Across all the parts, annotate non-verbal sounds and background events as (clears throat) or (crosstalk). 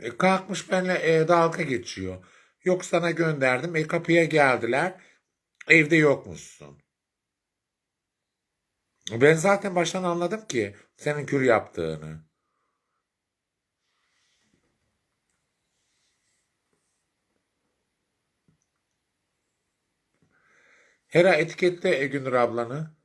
E, kalkmış benimle e, dalga geçiyor. Yok sana gönderdim. E kapıya geldiler. Evde yokmuşsun. Ben zaten baştan anladım ki senin kür yaptığını. Hera etiketle e, Gündür ablanı.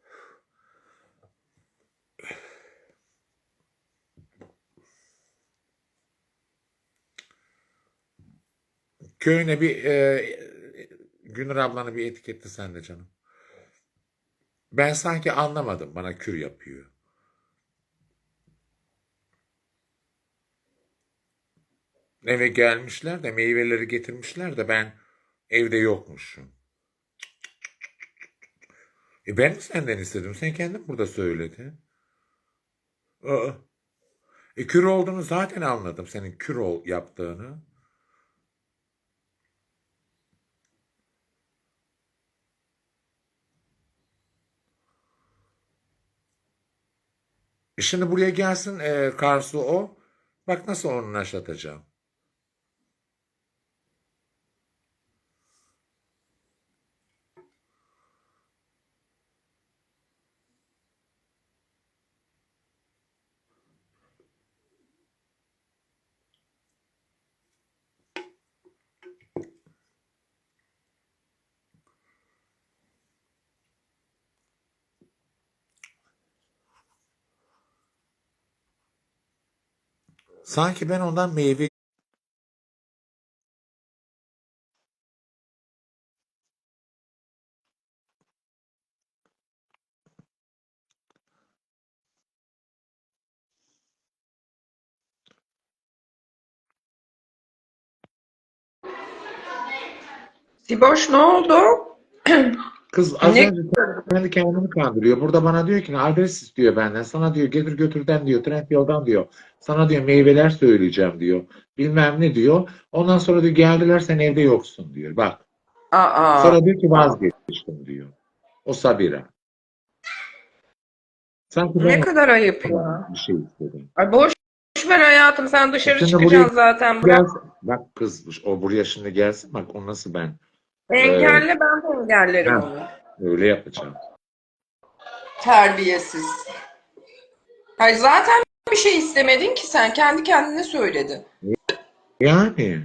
Köyüne bir e, Gündür ablanı bir etiketle sen de canım. Ben sanki anlamadım bana kür yapıyor. Eve gelmişler de meyveleri getirmişler de ben evde yokmuşum. E ben mi senden istedim? Sen kendin burada söyledin. Aa. E kür olduğunu zaten anladım senin kür ol yaptığını. E şimdi buraya gelsin e, Karsu o. Bak nasıl onu naşlatacağım. Sanki ben ondan meyve Siboş ne oldu? (clears throat) Kız az Ne? önce kendi kendini kandırıyor. Burada bana diyor ki adres istiyor benden. Sana diyor gelir götürden diyor. Trend yoldan diyor. Sana diyor meyveler söyleyeceğim diyor. Bilmem ne diyor. Ondan sonra diyor geldiler sen evde yoksun diyor. Bak. Aa, Sonra diyor ki vazgeçtim diyor. O Sabira. Sanki ne kadar ayıp ya. bir şey istedim. Ay boş ver hayatım sen dışarı Şimdi çıkacaksın buraya zaten. Bırak. Bak kız o buraya şimdi gelsin. Bak o nasıl ben. Engelle ben de engellerim Ha. onu. Öyle yapacağım. Terbiyesiz. Hayır zaten bir şey istemedin ki sen kendi kendine söyledin. Yani.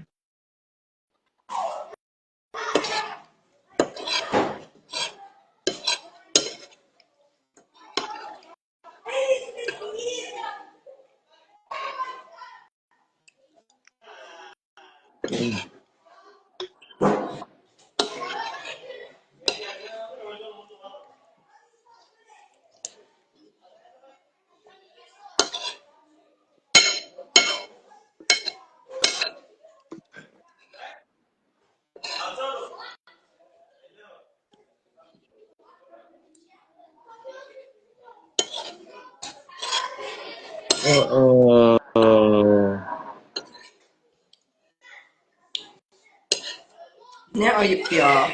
Aa. Ne ayıp ya.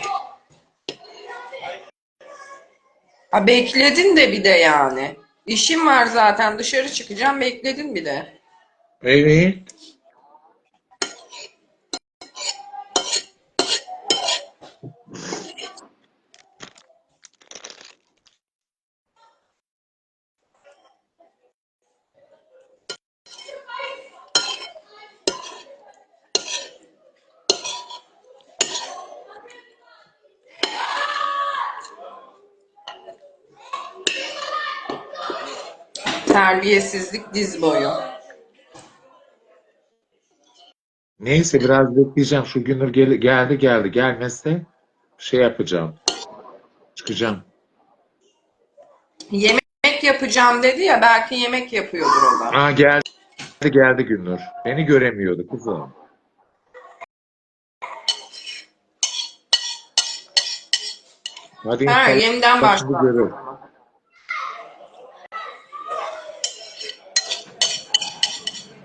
Bekledin de bir de yani. İşim var zaten dışarı çıkacağım bekledin bir de. Evet. Terbiyesizlik diz boyu. Neyse biraz bekleyeceğim. Şu Günür gel geldi geldi. Gelmezse şey yapacağım. Çıkacağım. Yemek yapacağım dedi ya belki yemek yapıyordur o da. Aa geldi geldi Günür. Beni göremiyordu kızım. Hadi Ha, yeniden başla.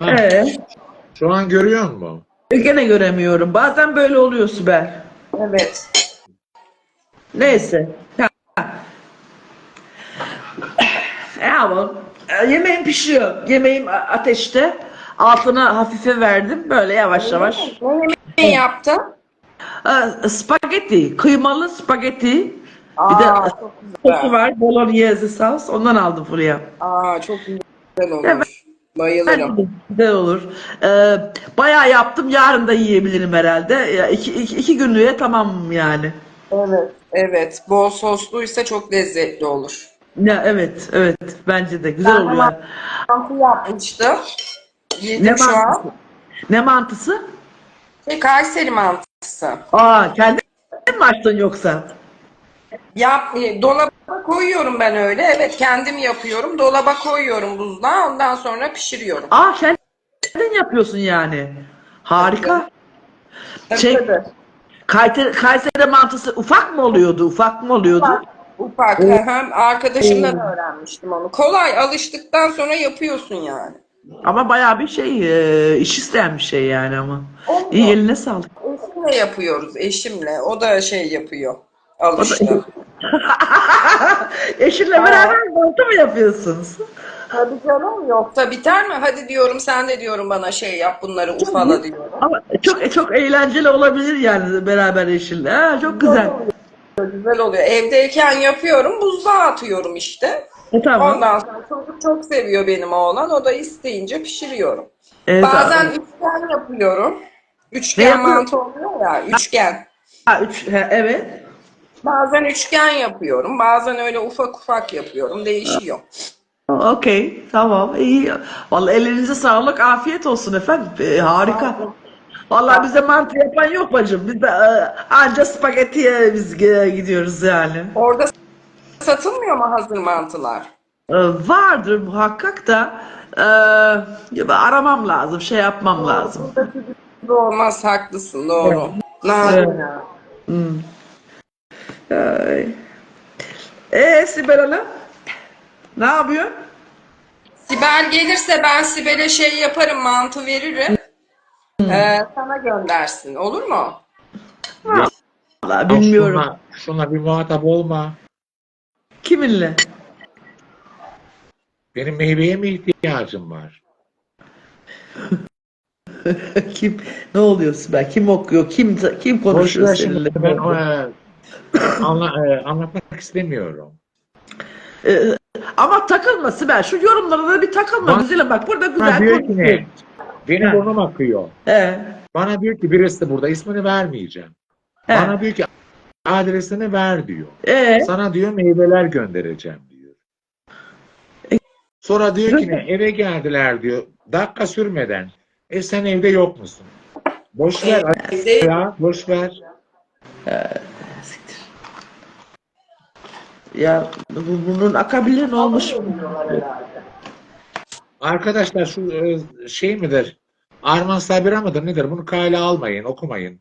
Ha, Ee, şu an görüyor musun? gene göremiyorum. Bazen böyle oluyor Sibel. Evet. Neyse. Ya bu, e, yemeğim pişiyor. Yemeğim a- ateşte. Altına hafife verdim. Böyle yavaş yavaş. Ne yaptın? Ee, spagetti. Kıymalı spagetti. Bir de Aa, çok sosu var. Bolognese sos. Ondan aldım Fulya. Aa, çok güzel olur. Bayılırım. Bence de Güzel olur. Ee, bayağı yaptım. Yarın da yiyebilirim herhalde. Ya iki, iki, iki günlüğe tamam yani. Evet. Evet. Bol sosluysa çok lezzetli olur. Ya, evet, evet. Bence de güzel Ben oluyor. hemen- Mantı yapmıştım. Yedim Ne şu an. mantısı? Ne mantısı? Şey, Kayseri mantısı. Aa, kendin mi açtın yoksa? Yap, e, dolaba koyuyorum ben öyle. Evet kendim yapıyorum. Dolaba koyuyorum buzluğa. Ondan sonra pişiriyorum. Aa, kendin yapıyorsun yani. Harika. Tabii, Şey- tabii. Kayseri, Kayseri mantısı ufak mı oluyordu? Ufak mı oluyordu? Ufak. Ufak. Hem arkadaşımdan öğrenmiştim onu. Kolay alıştıktan sonra yapıyorsun yani. Ama bayağı bir şey, e, iş isteyen bir şey yani ama. Olmuyor. İyi eline sağlık. Eşimle yapıyoruz. Eşimle. O da şey yapıyor. Alıştı. Eşinle (laughs) beraber mantı mı yapıyorsunuz? Tabii canım yoksa biter mi? Hadi diyorum sen de diyorum bana şey yap bunları ufala diyorum. Ama çok çok eğlenceli olabilir yani beraber eşinle. Ha, çok güzel. Güzel oluyor. Evdeyken yapıyorum. Buzluğa atıyorum işte. E, tamam. Ondan sonra çocuk çok seviyor benim oğlan. O da isteyince pişiriyorum. Evet, Bazen abi. üçgen yapıyorum. Ne Üçgen mantı oluyor ya. Üçgen. Ha, üç, he, evet. Bazen üçgen yapıyorum. Bazen öyle ufak ufak yapıyorum. Değişiyor. Okey, tamam, iyi. Vallahi ellerinize sağlık, afiyet olsun efendim. Ee, harika. Vallahi bize mantı yapan yok bacım. Biz de e, anca spagettiye biz e, gidiyoruz yani. Orada satılmıyor mu hazır mantılar? E, vardır muhakkak da e, aramam lazım, şey yapmam lazım. Olmaz haklısın doğru. Ya. Hmm. Ay. Ee Sibel Hanım? Ne yapıyorsun? Sibel gelirse ben Sibel'e şey yaparım mantı veririm. Ee, sana göndersin. Olur mu? Vallahi bilmiyorum. Şuna, şuna bir muhatap olma. Kiminle? Benim meyveye mi ihtiyacım var? (laughs) Kim? Ne oluyor Sibel? Kim okuyor? Kim kim konuşuyor seninle? Ben o, anla- e, anlatmak istemiyorum. Ee, ama takılma Sibel. Şu yorumlara da bir takılma. Bak- Güzelim bak burada güzel konuşuyor. Benim burnum akıyor. He, Bana diyor ki birisi burada ismini vermeyeceğim. he. Bana diyor ki adresini ver diyor. Ee, Sana diyor meyveler göndereceğim diyor. Sonra diyor ki ne? Eve geldiler diyor. Dakika sürmeden. E sen evde yok musun? Boş ver Evde ya, boş ver. siktir. Ya bu, bunun akabili ne olmuş? Arkadaşlar şu e, şey midir? Arman Sabira mıdır nedir? Bunu kale almayın, okumayın.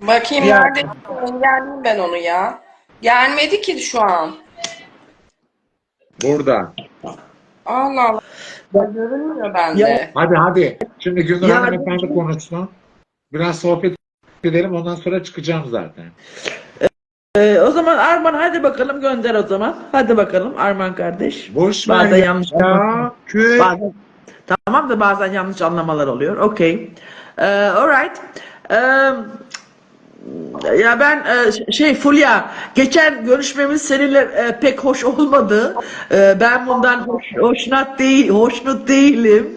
Bakayım Ya. nerede engelleyeyim ben onu ya. Gelmedi ki şu an. Burada. Allah Allah. Görünmüyor bende. Ya. Hadi hadi. Şimdi Gündür Ya- Hanımefendi konuşsun. Biraz sohbet edelim ondan sonra çıkacağım zaten. Ee, zaman Arman hadi bakalım gönder o zaman. Hadi bakalım Arman kardeş. Boş Bazen ya. yanlış ya. Bazen, tamam da bazen yanlış anlamalar oluyor. Okey. Ee, alright. Ee, ya ben e, şey Fulya geçen görüşmemiz seninle e, pek hoş olmadı. Ee, ben bundan hoş, hoşnut değil, hoşnut değilim.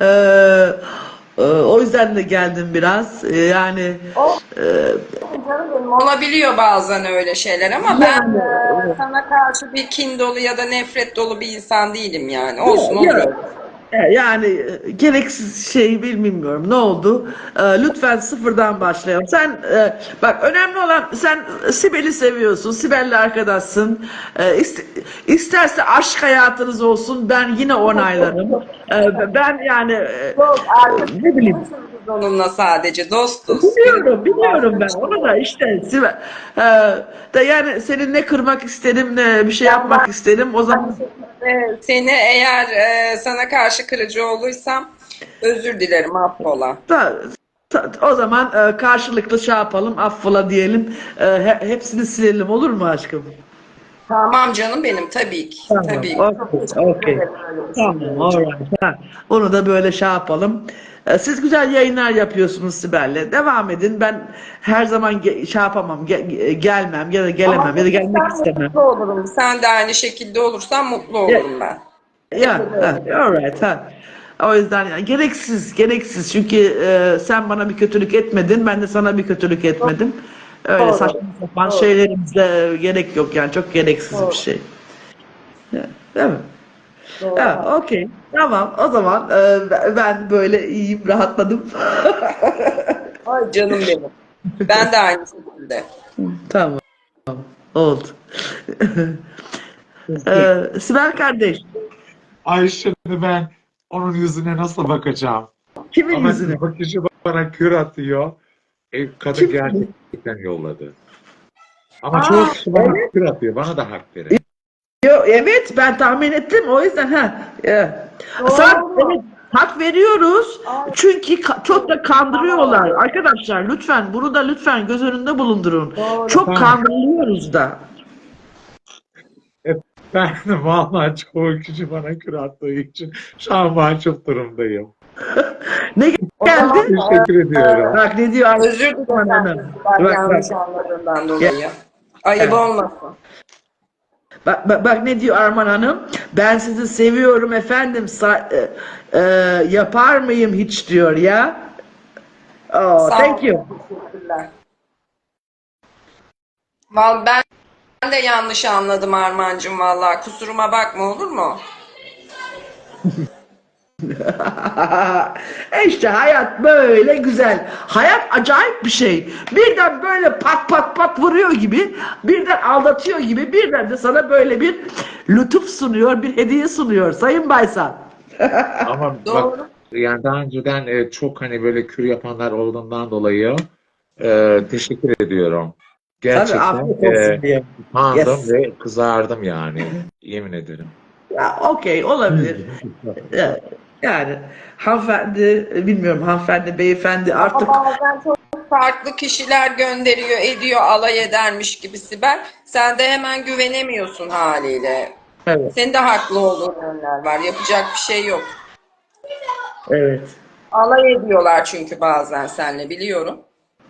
Ee, e, o yüzden de geldim biraz. Ee, yani e, Canım benim olabiliyor bazen öyle şeyler ama ben e, sana karşı bir kin dolu ya da nefret dolu bir insan değilim yani. Olsun olur. Öyle. E, Yani e, gereksiz şey bilmiyorum ne oldu. E, lütfen sıfırdan başlayalım. Sen bak önemli olan sen Sibel'i seviyorsun. Sibel'le arkadaşsın. İst- isterse aşk hayatınız olsun ben yine onaylarım. Ben yani ne bileyim. onunla sadece dostuz. Biliyorum, biliyorum ben. Onu da işte Sibel. E, de yani seni ne kırmak isterim ne bir şey yapmak isterim. O zaman Ee, Seni eğer e, sana karşı kırıcı olduysam özür dilerim affola. O zaman e, karşılıklı şey yapalım, affola diyelim. E, he- hepsini silelim olur mu aşkım? Tamam canım benim tabii ki. Tamam, Tabii ki. bir şey. Tamam, alright. Ha, Onu da böyle şey yapalım. Ee, Siz güzel yayınlar yapıyorsunuz Sibel'le. Devam edin. Ben her zaman ge- şey yapamam, ge- gelmem ya da gelemem Ama ya da gelmek istemem. mutlu olurum. Sen de aynı şekilde olursan mutlu olurum ben. Ya, ha, alright. Ha. O yüzden yani gereksiz, gereksiz. Çünkü e, sen bana bir kötülük etmedin, ben de sana bir kötülük etmedim. Öyle Doğru. saçma sapan Doğru. şeylerimizle gerek yok yani. Çok gereksiz Doğru. bir şey. Ya, Değil mi? Doğru. Ha, okey. Tamam. O zaman e, ben böyle iyiyim, rahatladım. (laughs) Ay canım benim. Ben de aynı şekilde. Tamam. Oldu. (laughs) Ee, Sibel kardeş, Ay şimdi ben onun yüzüne nasıl bakacağım? kimin Ama yüzüne? bakıcı bana kür atıyor. E, kadın Kim? gerçekten yolladı. Ama Aa, çoğu kişi bana kür atıyor. Bana da hak verin. Yo, evet ben tahmin ettim o yüzden ha. Doğru. Sana evet, hak veriyoruz Ay. çünkü ka- çok da kandırıyorlar. Arkadaşlar lütfen bunu da lütfen göz önünde bulundurun. Doğru. Çok Tamam. kandırılıyoruz da. Ben de vallahi çoğu kişi bana kür attığı için şu an mahcup durumdayım. Ne geldi? Teşekkür ediyorum. Bak ne diyor Özür dilerim. Ben Bak, yanlış bak. anladığımdan dolayı. Ayıp Evet. olmasın. Bak, bak, bak ne diyor Arman Hanım? Ben sizi seviyorum efendim. Sa- e, e, yapar mıyım hiç diyor ya. Oh, Sağ thank you. Teşekkürler. Vallahi ben ben de yanlış anladım Armancığım vallahi. Kusuruma bakma olur mu? (laughs) İşte hayat böyle güzel. Hayat acayip bir şey. Birden böyle pat pat pat vuruyor gibi, birden aldatıyor gibi, birden de sana böyle bir lütuf sunuyor, bir hediye sunuyor Sayın Baysan. (laughs) Ama Doğru. bak yani daha önceden e, çok hani böyle kür yapanlar olduğundan dolayı e, teşekkür ediyorum. Tabii Gerçekten afiyet e, diye. utandım Yes. ve kızardım yani. Yemin ederim. Ya okey olabilir. (laughs) Ya- Yani hanımefendi, bilmiyorum hanımefendi, beyefendi artık Ama bazen çok farklı kişiler gönderiyor, ediyor, alay edermiş gibi Sibel. Sen de hemen güvenemiyorsun haliyle. evet, Senin de haklı olduğun yönler var. Yapacak bir şey yok. evet. Alay ediyorlar çünkü bazen seninle biliyorum.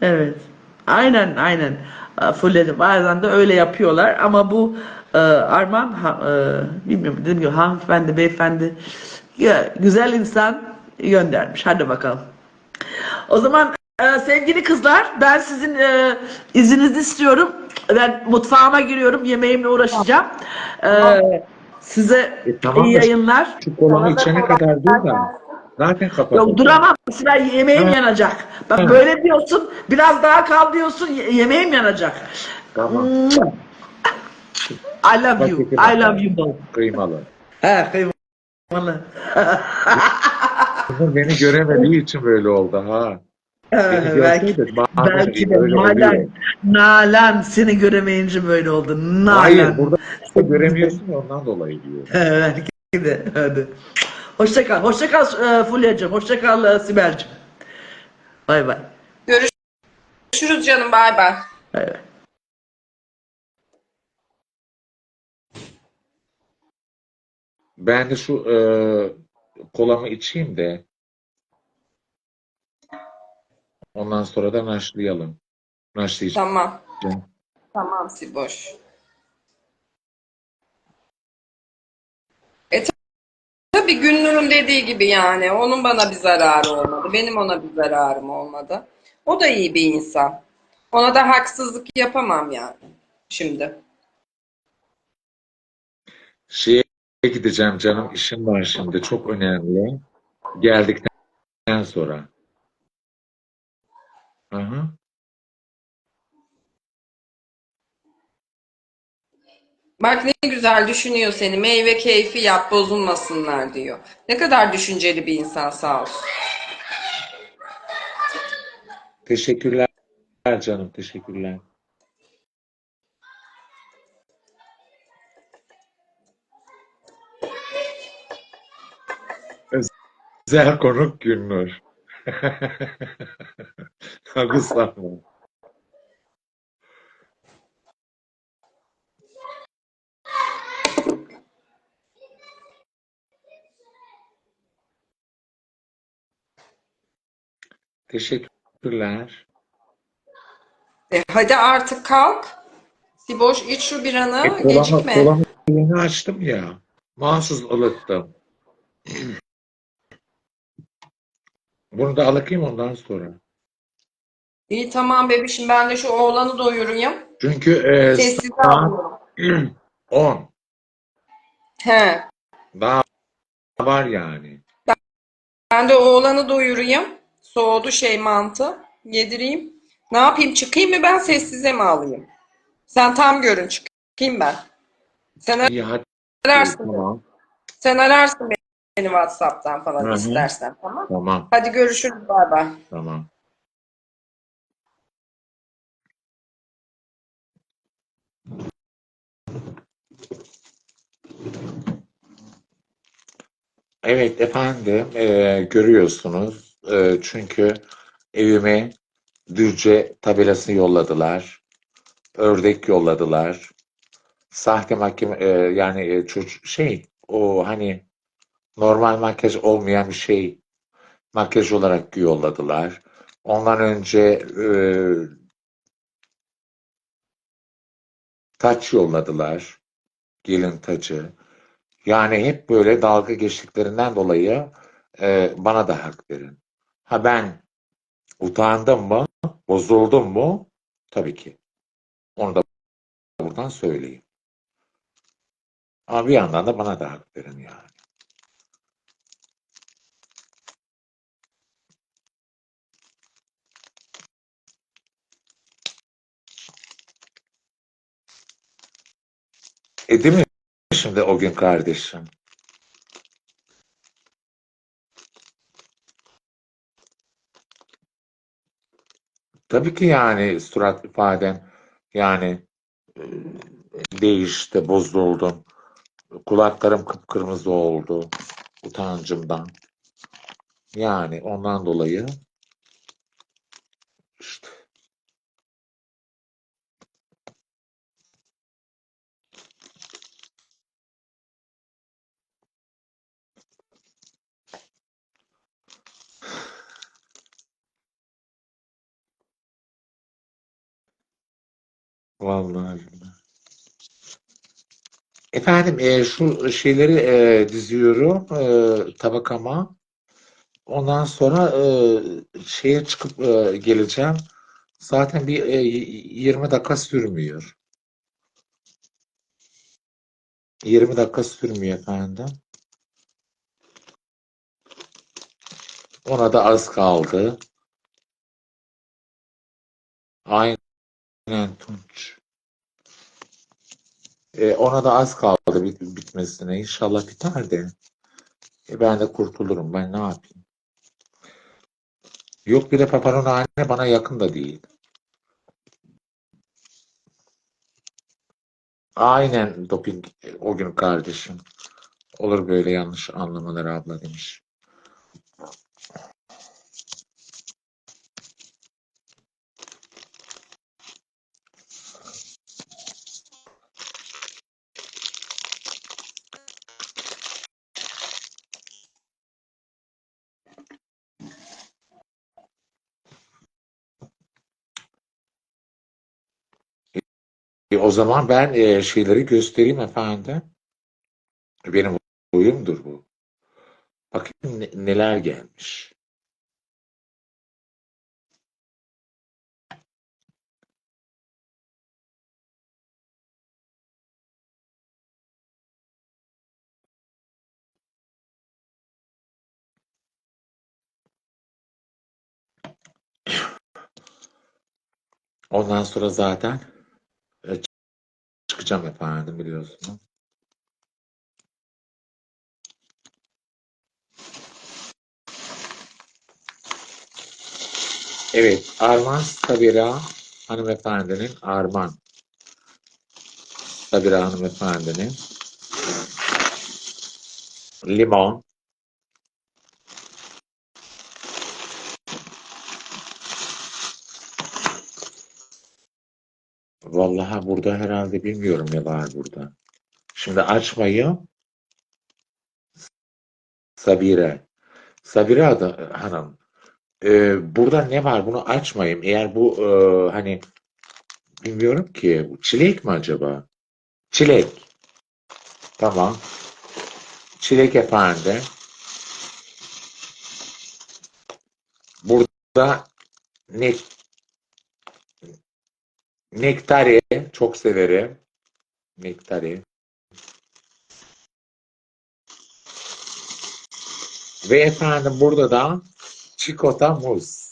Evet. Aynen aynen. E, Fulledim. Bazen de öyle yapıyorlar ama bu e, Arman ha, e, bilmiyorum dediğim gibi hanımefendi beyefendi ya, güzel insan göndermiş. Hadi bakalım. O zaman e, sevgili kızlar ben sizin e, izninizi istiyorum. Ben mutfağıma giriyorum. Yemeğimle uğraşacağım. E, size E, tamam iyi yayınlar. Şu da içene kadar dur da. Zaten kapatacağım. Yok duramam. Sibel yemeğim Ha. yanacak. Bak Ha. böyle diyorsun. Biraz daha kal diyorsun. ye- yemeğim yanacak. Tamam. I love you. I love you both. Kıymalı. He, kıymalı. (laughs) Beni göremediği için böyle oldu ha. Belki, belki de. Nalan, Nalan seni göremeyince böyle oldu. Nalan. Hayır burada göremiyorsun ya ondan dolayı diyor. belki de. Hadi. Hoşça kal. Hoşça kal e, Fulya'cığım. Hoşça kal e, Sibel'cim. Bay bay. Görüşürüz canım bay bay. Bay bay. Ben de şu e, kolamı içeyim de ondan sonra da naşlayalım. Naşlayacağım. Tamam. Tamam Siboş. E tabii Gülnur'un dediği gibi yani onun bana bir zararı olmadı. Benim ona bir zararım olmadı. O da iyi bir insan. Ona da haksızlık yapamam yani şimdi. Şeye gideceğim canım işim var şimdi çok önemli. Geldikten sonra. Aha. Bak ne güzel düşünüyor seni. Meyve keyfi yap bozulmasınlar diyor. Ne kadar düşünceli bir insan sağ olsun. Teşekkürler canım teşekkürler. Özel konuk Gülnur. (laughs) Haklısın. Teşekkürler. E, hadi artık kalk. Siboş iç şu biranı. E, kolamı, Gecikme. kolamı yeni açtım ya. Mahsus ılıttım. (clears throat) Bunu da alayım ondan sonra. İyi tamam bebişim ben de şu oğlanı doyurayım. Çünkü e, Sessiz saat alıyorum. (clears throat) 10. He. Daha var yani. Ben de oğlanı doyurayım. Soğudu şey mantı. Yedireyim. Ne yapayım? Çıkayım mı ben sessize mi alayım? Sen tam görün çıkayım ben. Sen İyi hadi. ararsın. Tamam. Sen ararsın beni WhatsApp'tan falan Hı hı. istersen tamam. Tamam. Hadi görüşürüz bay bay. Tamam. Evet efendim, e, görüyorsunuz. E, çünkü evime Düzce tabelası yolladılar. Ördek yolladılar. Sahte mahkeme e, yani e, çocuk şey o hani normal makyaj olmayan bir şey makyaj olarak yolladılar. Ondan önce e, taç yolladılar. Gelin tacı. Yani hep böyle dalga geçtiklerinden dolayı e, bana da hak verin. Ha ben utandım mı? Bozuldum mu? Tabii ki. Onu da buradan söyleyeyim. Ama bir yandan da bana da hak verin yani. E değil mi şimdi o gün kardeşim? Tabii ki yani surat ifaden yani e, değişti, bozuldum. Kulaklarım kıpkırmızı oldu utancımdan. Yani ondan dolayı vallahi billahi. Efendim e, şu şeyleri e, diziyorum e, tabakama. Ondan sonra e, şeye çıkıp e, geleceğim. Zaten bir e, 20 dakika sürmüyor. 20 dakika sürmüyor efendim. Ona da az kaldı. Aynen Tunç. E, ona da az kaldı bit bitmesine. İnşallah biter de. E, ben de kurtulurum. Ben ne yapayım? Yok bir de Paparonhane bana yakın da değil. Aynen doping o gün kardeşim. Olur böyle yanlış anlamalar abla demiş. E, o zaman ben e, şeyleri göstereyim efendim. Benim oyumdur bu. Bakın ne- neler gelmiş. Ondan sonra zaten çıkacağım efendim biliyorsunuz. Evet, Arman Sabira hanımefendinin Arman Sabira hanımefendinin limon Vallahi burada herhalde bilmiyorum ne var burada. Şimdi açmayı Sabire. Sabire adı hanım. Ee, burada ne var? Bunu açmayayım. Eğer bu e, hani bilmiyorum ki. Çilek mi acaba? Çilek. Tamam. Çilek efendim. Burada ne Nektari çok severim. Nektari. Ve efendim burada da çikolata muz.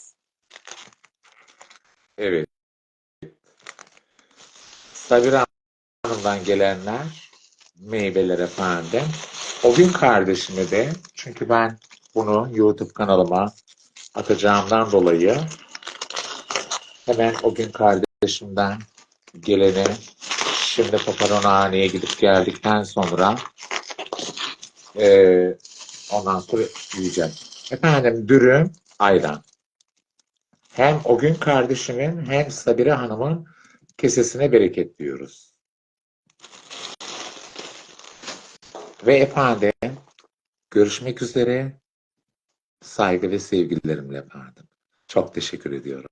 Evet. Sabira Hanım'dan gelenler meyveler efendim. O gün kardeşimi de çünkü ben bunu YouTube kanalıma atacağımdan dolayı hemen o gün kardeşimden geleni şimdi Paparonhane'ye gidip geldikten sonra eee ondan sonra yiyeceğim. Efendim dürüm ayran. Hem o gün kardeşimin hem Sabire Hanım'ın kesesine bereket diyoruz. Ve efendim görüşmek üzere saygı ve sevgilerimle efendim. Çok teşekkür ediyorum.